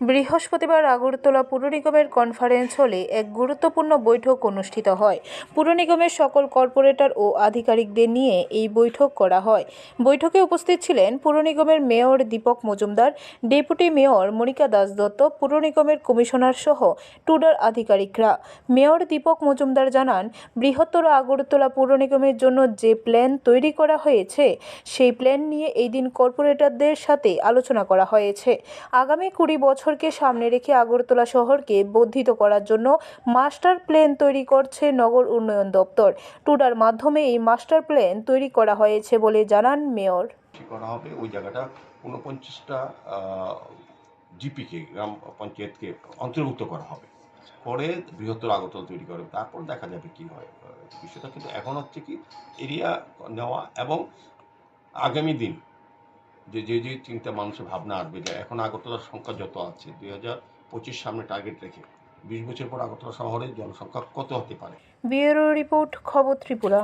বৃহস্পতিবার আগরতলা পুর নিগমের কনফারেন্স হলে এক গুরুত্বপূর্ণ বৈঠক অনুষ্ঠিত হয়। পুর নিগমের সকল কর্পোরেটর ও আধিকারিকদের নিয়ে এই বৈঠক করা হয়। বৈঠকে উপস্থিত ছিলেন পুর নিগমের mayor Dipak Majumdar, deputy mayor Monika Das Dutta, পুর নিগমের কমিশনার সহ টুডার আধিকারিকরা। মেয়র দীপক মজুমদার জানান, বৃহত্তর আগরতলা পুর নিগমের জন্য যে প্ল্যান তৈরি করা হয়েছে, সেই প্ল্যান নিয়ে এই দিন কর্পোরেটরদের সাথে আলোচনা করা হয়েছে। আগামী কুড়ি বছরকে সামনে রেখে আগরতলা শহরকে বর্ধিত করার জন্য মাস্টার প্ল্যান তৈরি করছে নগর উন্নয়ন দপ্তর। টুডার মাধ্যমে এই মাস্টার প্ল্যান তৈরি করা হয়েছে বলে জানান মেয়র। করা হবে? ওই জায়গাটা ঊনপঞ্চাশটা জিপিকে, গ্রাম পঞ্চায়েতকে অন্তর্ভুক্ত করা হবে। পরে বৃহত্তর আগরতলা তৈরি করে তারপর দেখা যাবে কি হয়। বিষয়টা কিন্তু এখন হচ্ছে কি, এরিয়া নেওয়া এবং আগামী দিন যে যে যে চিন্তা মানুষের ভাবনা আসবে যে এখন আগরতলার সংখ্যা যত আছে, দুই হাজার পঁচিশ সামনে টার্গেট রেখে বিশ বছর পর আগরতলা শহরের জনসংখ্যা কত হতে পারে? ব্যুরো রিপোর্ট খবর ত্রিপুরা।